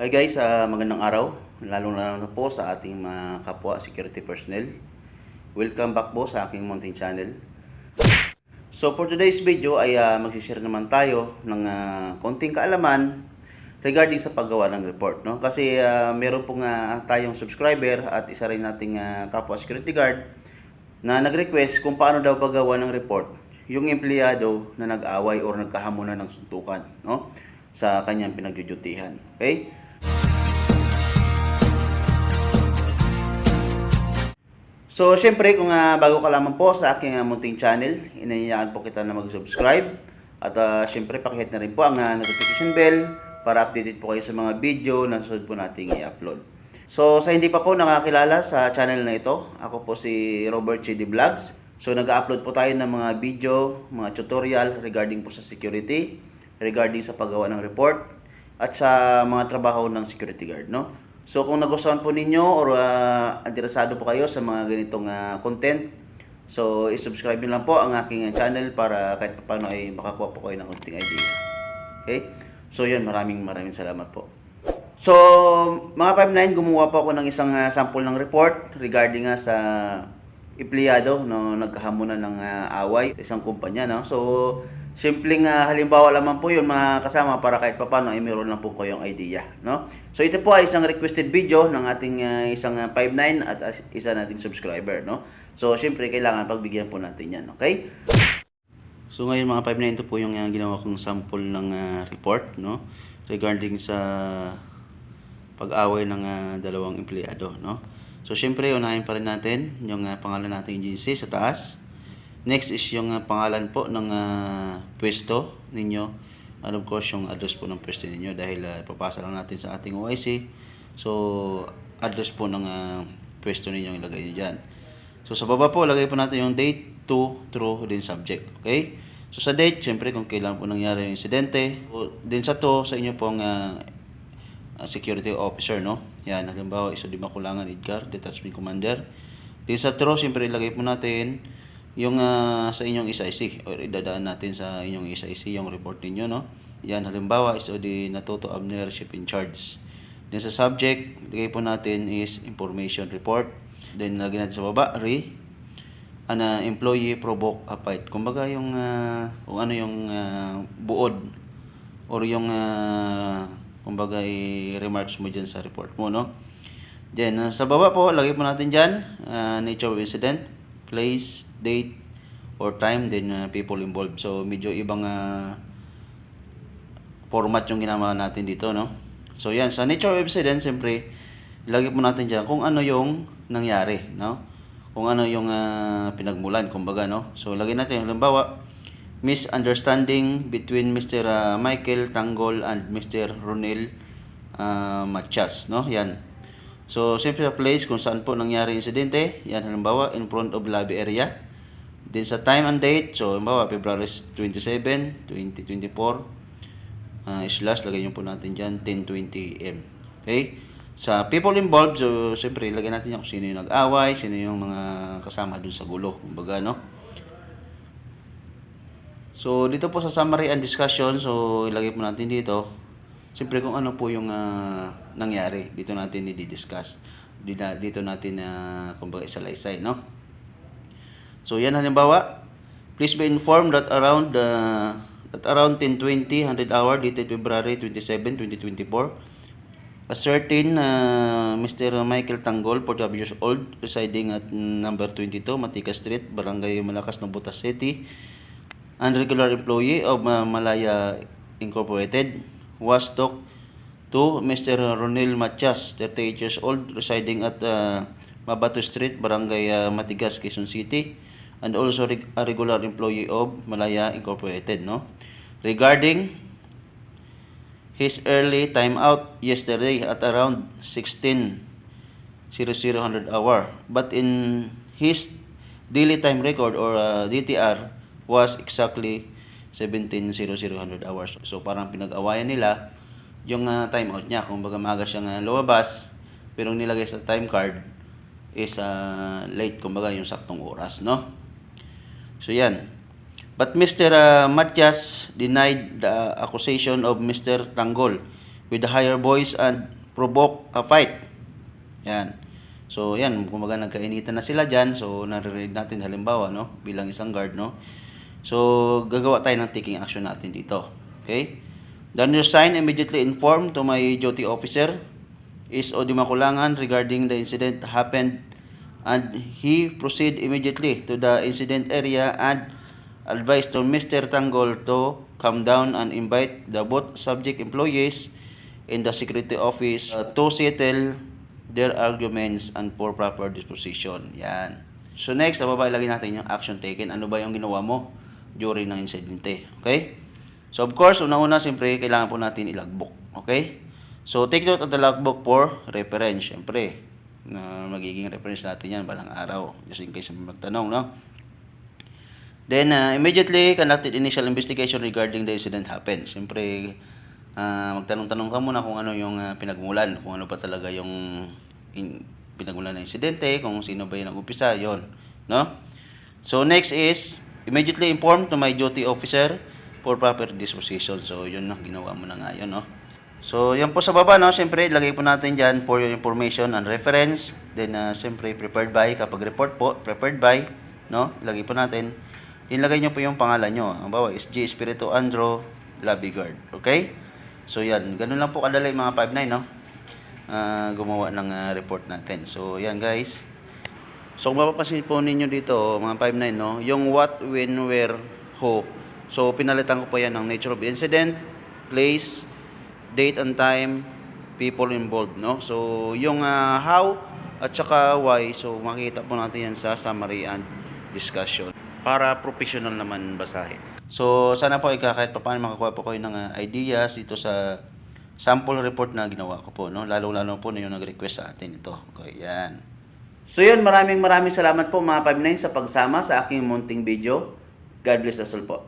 Hi guys, ah, magandang araw. Lalo na na po sa ating mga kapwa security personnel. Welcome back po sa aking mountain channel. So for today's video ay uh, magsishare naman tayo ng ah, konting kaalaman regarding sa paggawa ng report. No? Kasi ah, meron pong ah, tayong subscriber at isa rin nating ah, kapwa security guard na nag-request kung paano daw paggawa ng report yung empleyado na nag-away or nagkahamunan ng suntukan no? sa kanyang pinagdudutihan. Okay? So, syempre, kung ah, bago ka lamang po sa aking uh, munting channel, inanyayaan po kita na mag-subscribe. At ah, syempre, pakihit na rin po ang ah, notification bell para updated po kayo sa mga video na sunod po nating i-upload. So, sa hindi pa po nakakilala sa channel na ito, ako po si Robert Chidi Vlogs. So, nag-upload po tayo ng mga video, mga tutorial regarding po sa security, regarding sa paggawa ng report, at sa mga trabaho ng security guard, no? So kung nagustuhan po ninyo or uh, interesado po kayo sa mga ganitong ah, content, so i-subscribe niyo lang po ang aking ah, channel para kahit paano ay makakuha po kayo ng konting idea. Okay? So yun, maraming maraming salamat po. So, mga 5-9, gumawa po ako ng isang ah, sample ng report regarding nga sa empleyado no nagkahamunan ng ah, away sa isang kumpanya no. So, simpleng ah, halimbawa lamang po 'yun mga kasama para kahit papaano ay meron lang po kayong idea, no. So, ito po ay isang requested video ng ating ah, isang ah, 59 at ah, isa nating subscriber, no. So, siyempre kailangan pagbigyan po natin 'yan, okay? So ngayon mga 5 ito po yung uh, ginawa kong sample ng uh, report no regarding sa pag-away ng uh, dalawang empleyado no. So syempre unahin pa rin natin yung uh, pangalan nating agency sa taas. Next is yung uh, pangalan po ng uh, pwesto ninyo and of course yung address po ng pwesto ninyo dahil uh, ipapasa lang natin sa ating OIC. So address po ng uh, pwesto ninyo ilagay niyo diyan. So sa baba po, lagay po natin yung date to true din subject. Okay? So sa date, syempre kung kailan po nangyari yung insidente. O, din sa to, sa inyo pong ah, ah, security officer, no? Yan, halimbawa, iso di makulangan Edgar, detachment commander. Din sa true, syempre ilagay po natin yung ah, sa inyong SIC or idadaan natin sa inyong SIC yung report ninyo, no? Yan, halimbawa, iso di natuto Abner, ship in charge. Then sa subject, lagay po natin is information report. Then lagyan natin sa baba, re, an uh, employee provoke a fight. Kumbaga yung ah, kung ano yung ah, buod or yung ah, kumbaga remarks mo dyan sa report mo, no? Then ah, sa baba po, lagay po natin dyan, ah, nature of incident, place, date, or time, then ah, people involved. So medyo ibang ah, format yung ginawa natin dito, no? So yan, sa nature of incident, siyempre, ilagay po natin dyan kung ano yung nangyari, no? Kung ano yung ah, pinagmulan, kumbaga, no? So lagay natin, halimbawa, misunderstanding between Mr. ah, Michael Tanggol and Mr. Ronel ah, Matias, no? Yan. So, siyempre sa place kung saan po nangyari insidente, yan halimbawa, in front of lobby area. Then sa time and date, so halimbawa, February 27, 2024, uh, slash, lagay nyo po natin dyan, 1020 m Okay? Sa people involved, so, siyempre, lagay natin yan kung sino yung nag-away, sino yung mga kasama dun sa gulo, kumbaga, no? So, dito po sa summary and discussion, so, ilagay po natin dito, siyempre kung ano po yung ah, nangyari, dito natin i-discuss. Dito, natin, uh, kumbaga, isalaysay, no? So, yan halimbawa, please be informed that around uh, at around 10:20 100 hour dated February 27, 2024, a certain uh, Mr. Michael Tanggol, 45 years old, residing at number 22 Matika Street, Barangay Malakas, Nabutas City, and regular employee of Malaya Incorporated, was talked to Mr. Ronel Matias, 38 years old, residing at uh, Mabato Street, Barangay uh, Matigas, Quezon City, and also reg- a regular employee of Malaya Incorporated, no? Regarding his early time out yesterday at around 16 0000 hour, but in his daily time record or uh, DTR was exactly 17 0000 hours. So parang pinag-awayan nila yung uh, time out niya. Kung baga maaga siyang uh, lumabas, pero nilagay sa time card is uh, late, kumbaga yung saktong oras, no? So yan. But Mr. uh, Matias denied the accusation of Mr. Tanggol with the higher voice and provoke a fight. Yan. So, yan, kumbaga nagkainitan na sila dyan. So, naririnig natin halimbawa, no, bilang isang guard, no. So, gagawa tayo ng taking action natin dito. Okay? The undersigned immediately informed to my duty officer is Odi Makulangan regarding the incident happened and he proceed immediately to the incident area and advised to Mr. Tanggol to come down and invite the both subject employees in the security office uh, to settle their arguments and for proper disposition. Yan. So next, nababa ilagay natin yung action taken. Ano ba yung ginawa mo during ng insidente? Okay? So of course, una-una, siyempre, kailangan po natin ilagbook. Okay? So take note of the logbook for reference. Siyempre, na magiging reference natin yan balang araw. Just in case magtanong, no? Then, uh, immediately conducted initial investigation regarding the incident happened. Siyempre, ah, magtanong-tanong ka muna kung ano yung ah, pinagmulan, kung ano pa talaga yung in, pinagmulan ng insidente, kung sino ba yung nag-upisa, yon no? So, next is, immediately informed to my duty officer for proper disposition. So, yun no, ginawa mo na nga yun, no? So, yan po sa baba, no? Siyempre, ilagay po natin dyan for your information and reference. Then, uh, siyempre, prepared by, kapag report po, prepared by, no? Ilagay po natin. Ilagay nyo po yung pangalan nyo. Ang bawa is G. Espiritu Andro Labigard. Okay? So, yan. Ganun lang po kadali mga 5'9", no? Ah, gumawa ng ah, report natin. So, yan guys. So, kung mapapansin po ninyo dito, mga 5'9", no? Yung what, when, where, who. So, pinalitan ko po yan ng nature of incident, place, date and time, people involved, no? So, yung ah, how at saka why, so makita po natin yan sa summary and discussion para professional naman basahin. So, sana po ika kahit pa paano makakuha po kayo ng ah, ideas ito sa sample report na ginawa ko po, no? Lalo-lalo po na yung nag-request sa atin ito. Okay, yan. So yun, maraming maraming salamat po mga 5'9 sa pagsama sa aking munting video. God bless us all po.